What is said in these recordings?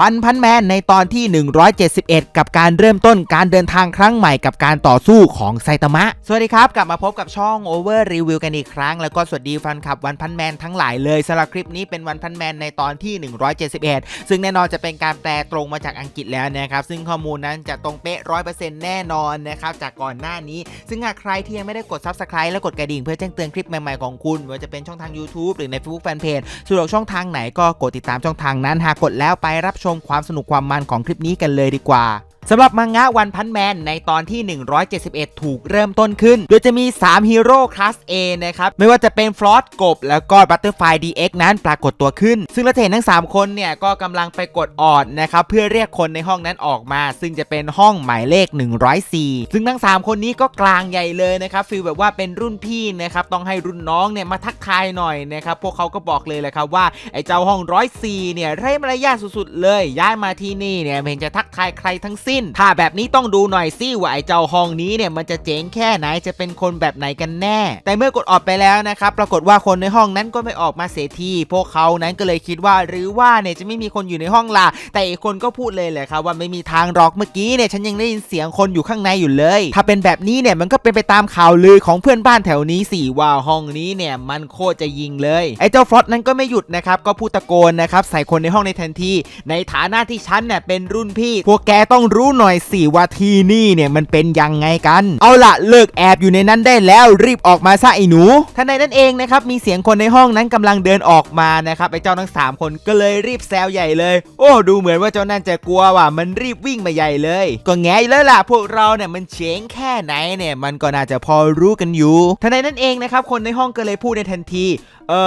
วันพันแมนในตอนที่ 171 กับการเริ่มต้นการเดินทางครั้งใหม่กับการต่อสู้ของไซตามะ สวัสดีครับ กลับมาพบกับช่อง Over Review กันอีกครั้ง แล้วก็สวัสดีแฟนคลับวันพันแมนทั้งหลายเลยสำหรับคลิปนี้เป็นวันพันแมนในตอนที่ 171 ซึ่งแน่นอนจะเป็นการแปลตรงมาจากอังกฤษแล้วนะครับ ซึ่งข้อมูลนั้นจะตรงเป๊ะ100%แน่นอนนะครับจากก่อนหน้านี้ ซึ่งหากใครที่ยังไม่ได้กด Subscribe และกดกระดิ่งเพื่อแจ้งเตือนคลิปใหม่ๆของคุณไม่ว่าจะเป็นช่องทาง YouTube หรือใน Facebook Fanpage สะดวกช่องทางไหนก็กดติดตามช่องทางนั้นหากกดแล้วไปรับชมความสนุกความมันของคลิปนี้กันเลยดีกว่า สำหรับมังงะวันพันแมนในตอนที่ 171 ถูกเริ่มต้นขึ้น โดยจะมี 3 ฮีโร่คลาส A นะครับ ไม่ว่าจะเป็นฟลอสกบ แล้วก็บัตเตอร์ไฟ DX นั้นปรากฏตัวขึ้น ซึ่งเราจะเห็นทั้ง 3 คนเนี่ย ก็กำลังไปกดออดนะครับ เพื่อเรียกคนในห้องนั้นออกมา ซึ่งจะเป็นห้องหมายเลข 104 ซึ่งทั้ง 3 คนนี้ก็กลางใหญ่เลยนะครับฟีลแบบว่าเป็นรุ่นพี่นะครับต้องให้รุ่นน้องเนี่ยมาทักทายหน่อยนะครับพวกเขาก็บอกเลยแหละครับว่าไอ้เจ้าห้องร้อยสี่เนี่ยไร้มารยาทสุดๆเลยย้ายมาที่นี่เนี่ยเห็นจะทักทายใครทั้งสิ้นถ้าแบบนี้ต้องดูหน่อยสิว่าไอ้เจ้าห้องนี้เนี่ยมันจะเจ๋งแค่ไหนจะเป็นคนแบบไหนกันแน่ แต่เมื่อกดออกไปแล้วนะครับปรากฏว่าคนในห้องนั้นก็ไม่ออกมาเสียทีพวกเขานั้นก็เลยคิดว่าหรือว่าเนี่ยจะไม่มีคนอยู่ในห้องล่ะแต่อีกคนก็พูดเลยแหละครับว่าไม่มีทางหรอกเมื่อกี้เนี่ยฉันยังได้ยินเสียงคนอยู่ข้างในอยู่เลย ถ้าเป็นแบบนี้เนี่ยมันก็เป็นไปตามข่าวลือของเพื่อนบ้านแถวนี้สิว่าห้องนี้เนี่ยมันโคตรจะยิงเลยไอ้เจ้าฟลอตนั้นก็ไม่หยุดนะครับก็พูดตะโกนนะครับใส่คนในห้องในทันที ในฐานะที่ฉันเนี่ยเป็นรุ่นพี่ พวกแกต้องรูู้้หน่อยสิว่าที่นี่เนี่ยมันเป็นยังไงกัน เอาละเลิกแอบอยู่ในนั้นได้แล้วรีบออกมาซะไอ้หนูทันใดนั้นเองนะครับมีเสียงคนในห้องนั้นกำลังเดินออกมานะครับไอ้เจ้าทั้งสามคนก็เลยรีบแซวใหญ่เลย โอ้ดูเหมือนว่าเจ้านั่นจะกลัวว่ะมันรีบวิ่งมาใหญ่เลย ก็แง่แล้วล่ะพวกเราเนี่ยมันเจ๋งแค่ไหนเนี่ยมันก็น่าจะพอรู้กันอยู่ทันใดนั้นเองนะครับคนในห้องก็เลยพูดในทันทีเอ่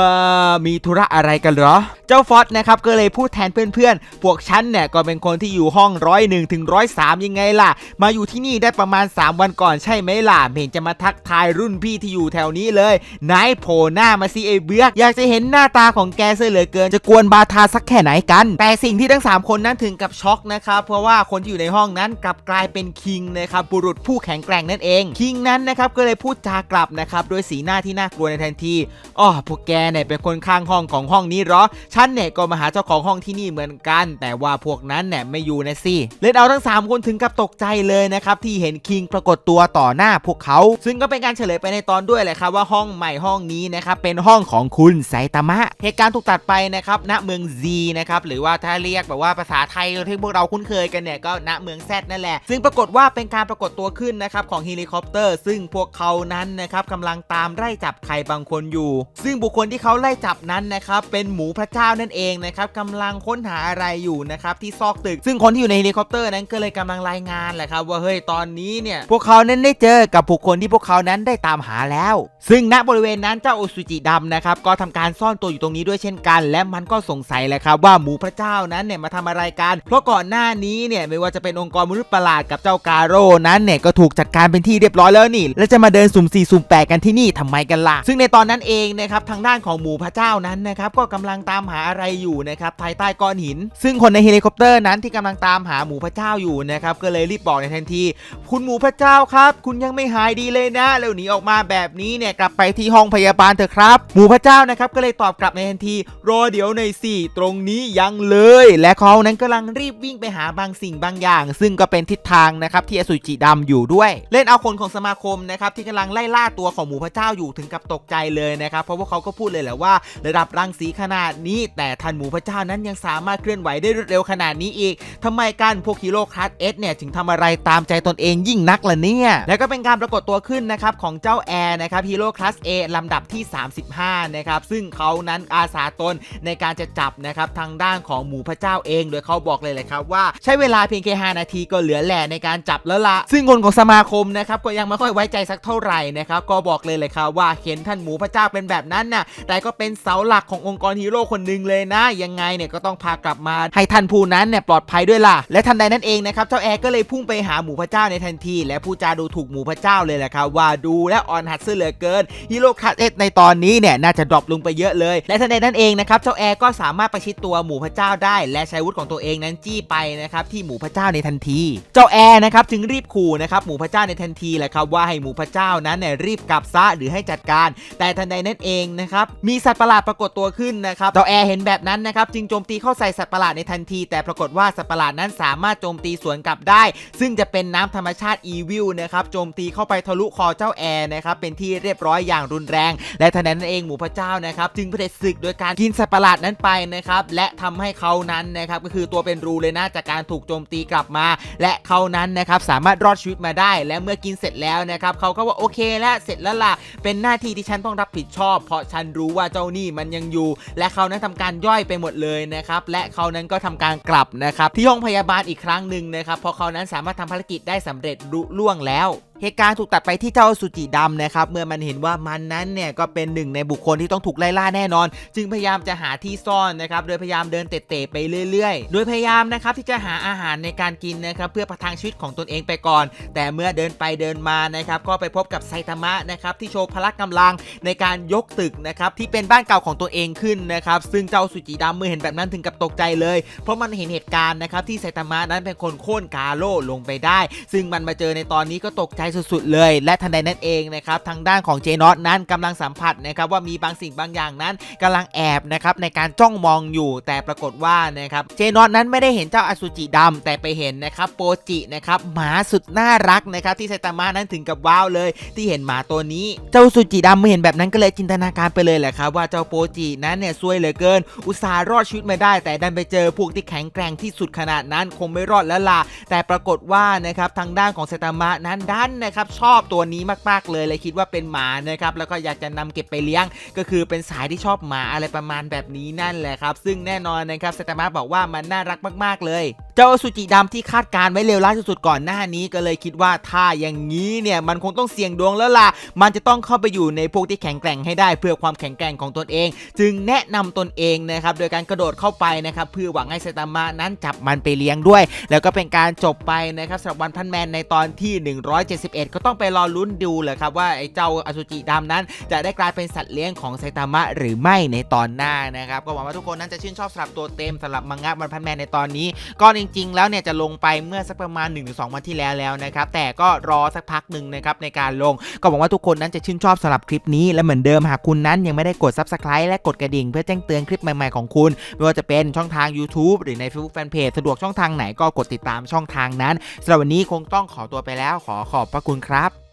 อมีธุระอะไรกันเหรอ เจ้าฟอสนะครับก็เลยพูดแทนเพื่อนๆ พวกฉันเนี่ยก็เป็นคนที่อยู่ห้องร้อยหนึ่งถึงร้อยสามยังไงล่ะ มาอยู่ที่นี่ได้ประมาณ 3 วันก่อนใช่ไหมล่ะไม่เห็นจะมาทักทายรุ่นพี่ที่อยู่แถวนี้เลยนายโผล่หน้ามาสิไอ้เบือกอยากจะเห็นหน้าตาของแกเสียเหลือเกิน จะกวนบาทาสักแค่ไหนกัน แต่สิ่งที่ทั้ง 3 คนนั้นถึงกับช็อกนะครับเพราะว่าคนที่อยู่ในห้องนั้นกลับกลายเป็นคิงนะครับบุรุษผู้แข็งแกร่งนั่นเอง คิงนั้นนะครับก็เลยพูดจากลับนะครับด้วยสีหน้าที่น่ากลัวในทันทีอ๋อพวกแกเนี่ยเป็นคนข้างห้องของห้องนี้เหรอฉันเนี่ยก็มาหาเจ้าของห้องที่นี่เหมือนกัน แต่ว่าพวกนั้นเนี่ยไม่อยู่นะสิเล่นเอาทั้ง3คนถึงกับตกใจเลยนะครับที่เห็นคิงปรากฏตัวต่อหน้าพวกเขา ซึ่งก็เป็นการเฉลยไปในตอนด้วยแหละครับว่าห้องใหม่ห้องนี้นะครับเป็นห้องของคุณไซตามะเหตุการณ์ถูกตัดไปนะครับณเมืองซีนะครับหรือว่าถ้าเรียกแบบว่าภาษาไทยที่พวกเราคุ้นเคยกันเนี่ยก็ณเมืองแซดนั่นแหละ ซึ่งปรากฏว่าเป็นการปรากฏตัวขึ้นนะครับของเฮลิคอปเตอร์ ซึ่งพวกเขานั้นนะครับกำลังตามไล่จับใครบางคนอยู่ ซึ่งบุคคลที่เขาไล่จับนั้นนะครับเป็นหมูพระเจ้านั่นเองนะครับกำลังค้นหาอะไรอยู่นะครับที่ซอกตึก ซึ่งคนที่อยู่ในเฮลิคอปเตอร์นั้นก็เลยกำลังรายงานแหละครับว่าเฮ้ยตอนนี้เนี่ยพวกเขานั้นได้เจอกับบุคคลที่พวกเขานั้นได้ตามหาแล้ว ซึ่งณบริเวณนั้นเจ้าโอสุจิดำนะครับก็ทำการซ่อนตัวอยู่ตรงนี้ด้วยเช่นกัน และมันก็สงสัยแหละครับว่าหมูพระเจ้านั้นเนี่ยมาทำอะไรกัน เพราะก่อนหน้านี้เนี่ยไม่ว่าจะเป็นองค์กรมนุษย์ประหลาดกับเจ้ากาโร่นั้นเนี่ยก็ถูกจัดการเป็นที่เรียบร้อยแล้วนี่ แล้วจะมาเดินสุ่มสี่สุ่มแปดกันที่นี่ทำไมกันล่ะ ซึ่งในตอนนั้นเองนะครับทางด้านของหมูพระเจ้านั้นนะครับก็กำลังตามหาอะไรอยู่นะครับภายใต้ก้อนหิน ซึ่งคนในเฮลิคอปเตอร์นั้นที่กำลังตามหาหมูพระเจ้าอยู่นะครับก็เลยรีบบอกในทันที คุณหมูพระเจ้าครับ คุณยังไม่หายดีเลยนะแล้วหนีออกมาแบบนี้เนี่ยกลับไปที่ห้องพยาบาลเถอะครับ หมูพระเจ้านะครับก็เลยตอบกลับในทันที รอเดี๋ยวในอยสิตรงนี้ยังเลย และเขานั้นกำลังรีบวิ่งไปหาบางสิ่งบางอย่าง ซึ่งก็เป็นทิศทางนะครับที่อสุจิดำอยู่ด้วย เล่นเอาคนของสมาคมนะครับที่กำลังไล่ล่าตัวของหมูพระเจ้าอยู่ถึงกับตกใจเลยนะครับเพราะว่าเขาก็พูดเลยแหละว่า ระดับรังสีขนาดนี้ แต่ท่านหมูพระเจ้านั้นยังสามารถเคลื่อนไหวได้รวดเร็วขนาดนี้อีกทำไมกันพวกฮีโร่คลาสเอสเนี่ยถึงทำอะไรตามใจตนเองยิ่งนักล่ะเนี่ย แล้วก็เป็นการปรากฏตัวขึ้นนะครับของเจ้าแอร์นะครับฮีโร่คลาส A ลำดับที่ 35 นะครับ ซึ่งเขานั้นอาสาตนในการจะจับนะครับทางด้านของหมูพระเจ้าเอง โดยเขาบอกเลยเลยครับว่าใช้เวลาเพียงแค่ 5 นาทีก็เหลือแหล่ในการจับแล้วละซึ่งคนของสมาคมนะครับก็ยังไม่ค่อยไว้ใจสักเท่าไหร่นะครับก็บอกเลยเลยครับว่าเห็นท่านหมูพระเจ้าเป็นแบบนั้นน่ะแต่ก็เป็นเสาหลักขององค์กรฮีโร่คนหนึ่งเลยนะยังไงเนี่ยก็ต้องพากลับมาให้ท่านผู้นั้นเนี่ยปลอดภัยด้วยล่ะและทันใดนั้นเองนะครับนะครับเจ้าแอร์ก็เลยพุ่งไปหาหมูพระเจ้าในทันที และผู้จาดูถูกหมูพระเจ้าเลยแหละครับว่าดูและออนหัดซะเหลือเกินฮีโร่คัสเอสในตอนนี้เนี่ยน่าจะดรอปลงไปเยอะเลยและทันใดนั้นเองนะครับเจ้าแอร์ก็สามารถประชิดตัวหมูพระเจ้าได้ และใช้วุธของตัวเองนั้นจี้ไปนะครับที่หมูพระเจ้าในทันที เจ้าแอร์นะครับจึงรีบขู่นะครับหมูพระเจ้าในทันทีแหละครับว่าให้หมูพระเจ้านั้นเนี่ยรีบกลับซะหรือให้จัดการ แต่ทันใดนั้นเองนะครับมีสัตว์ประหลาดปรากฏตัวขึ้นนะครับเจ้าแอร์เห็นแบบนั้นนะครับจึงโจมตีเข้าใส่สัตว์ประหลาดในทันที แต่ปรากฏว่าสัตว์ประหลาดนั้นสามารถโจมตีสวนกลับได้ ซึ่งจะเป็นน้ำธรรมชาติอีวิลนะครับโจมตีเข้าไปทะลุคอเจ้าแอร์นะครับเป็นที่เรียบร้อยอย่างรุนแรง และทันนั้นเองหมูพระเจ้านะครับจึงเผด็จศึกโดยการกินสัตว์ประหลาดนั้นไปนะครับและทำให้เขานั้นนะครับก็คือตัวเป็นรูเลยนะจากการถูกโจมตีกลับมา และเขานั้นนะครับสามารถรอดชีวิตมาได้ และเมื่อกินเสร็จแล้วนะครับเขาก็ว่าโอเคแล้วเสร็จแล้วล่ะเป็นหน้าที่ที่ฉันต้องรับผิดชอบ เพราะฉันรู้ว่าเจ้านี้มันยังอยู่ และเขานั้นทำการย่อยไปหมดเลยนะครับและเขานั้นก็ทำการกลับนะครับที่ห้องพยาบาลอีกครั้งหนึ่งนะครับเพราะเขานั้นสามารถทำภารกิจได้สำเร็จรุล่วงแล้วเหตุการณ์ถูกตัดไปที่เจ้าสุจิดำนะครับเมื่อมันเห็นว่ามันนั้นเนี่ยก็เป็นหนึ่งในบุคคลที่ต้องถูกไล่ล่าแน่นอน จึงพยายามจะหาที่ซ่อนนะครับโดยพยายามเดินเตะๆไปเรื่อยๆ โดยพยายามนะครับที่จะหาอาหารในการกินนะครับเพื่อประทังชีวิตของตนเองไปก่อน แต่เมื่อเดินไปเดินมานะครับก็ไปพบกับไซตามะนะครับที่โชว์พละกำลังในการยกตึกนะครับที่เป็นบ้านเก่าของตัวเองขึ้นนะครับซึ่งเจ้าสุจิดำเมื่อเห็นแบบนั้นถึงกับตกใจเลย เพราะมันเห็นเหตุการณ์นะครับที่ไซตามะนั้นเป็นคนโค่นกาโร่ลงไปได้ ซึ่งมันมาเจอในตอนนี้ก็ตกใจสุดๆเลย และทันใดนั้นเองนะครับทางด้านของเจนอตนั้นกำลังสัมผัสนะครับว่ามีบางสิ่งบางอย่างนั้นกำลังแอบนะครับในการจ้องมองอยู่แต่ปรากฏว่านะครับเจนอตนั้นไม่ได้เห็นเจ้าอสุจิดำแต่ไปเห็นนะครับโปจินะครับหมาสุดน่ารักนะครับที่ไซตามะนั้นถึงกับว้าวเลย ที่เห็นหมาตัวนี้เจ้าอสุจิดำเมื่อเห็นแบบนั้นก็เลยจินตนาการไปเลยแหละครับว่าเจ้าโปจินั้นเนี่ยซวยเหลือเกิน อุตส่าห์รอดชีวิตมาได้ แต่ดันไปเจอพวกที่แข็งแกร่งที่สุดขนาดนั้นคงไม่รอดแล้วล่ะแต่ปรากฏว่านะครับทางด้านของเซตามะนั้นดันนะครับชอบตัวนี้มากๆเลยเลยคิดว่าเป็นหมานะครับแล้วก็อยากจะนำเก็บไปเลี้ยง ก็คือเป็นสายที่ชอบหมาอะไรประมาณแบบนี้นั่นแหละครับ ซึ่งแน่นอนนะครับเซตามะบอกว่ามันน่ารักมากๆเลยเจ้าสุจิดำที่คาดการณ์ไว้เลวร้ายสุดๆก่อนหน้านี้ก็เลยคิดว่าถ้าอย่างนี้เนี่ยมันคงต้องเสี่ยงดวงแล้วล่ะ มันจะต้องเข้าไปอยู่ในพวกที่แข็งแกร่งให้ได้เพื่อความแข็งแกร่งของตนเอง จึงแนะนำตนเองนะครับโดยการกระโดดเข้าไปนะครับเพื่อหวังให้เซตามะนั้นจับมันไปเลี้ยงด้วย แล้วก็เป็นการจบไปนะครับสำหรับวันพันแมนในตอนที่171ก็ต้องไปรอลุ้นดูเลยครับว่าไอ้เจ้าอสุจิดำนั้น จะได้กลายเป็นสัตว์เลี้ยงของไซตามะหรือไม่ในตอนหน้านะครับก็หวังว่าทุกคนนั้นจะชื่นชอบสำหรับตัวเต็มสำหรับมังงะวันพันแมนในตอนนี้ก็จริง ๆ แล้วเนี่ยจะลงไปเมื่อสักประมาณ 1-2 วันที่แล้วแล้วนะครับแต่ก็รอสักพักหนึ่งนะครับในการลง ก็หวังว่าทุกคนนั้นจะชื่นชอบสำหรับคลิปนี้และเหมือนเดิมหากคุณนั้นยังไม่ได้กด Subscribe และกดกระดิ่ง เพื่อแจ้งเตือนคลิปใหม่ๆของคุณ ไม่ว่าจะเป็นช่องทาง YouTube หรือใน Facebook Fanpage สะดวกช่องทางไหนก็กดติดตามช่องทางนั้นสำหรับวันนี้คงต้องขอตัวไปแล้วขอขอบคุณครับ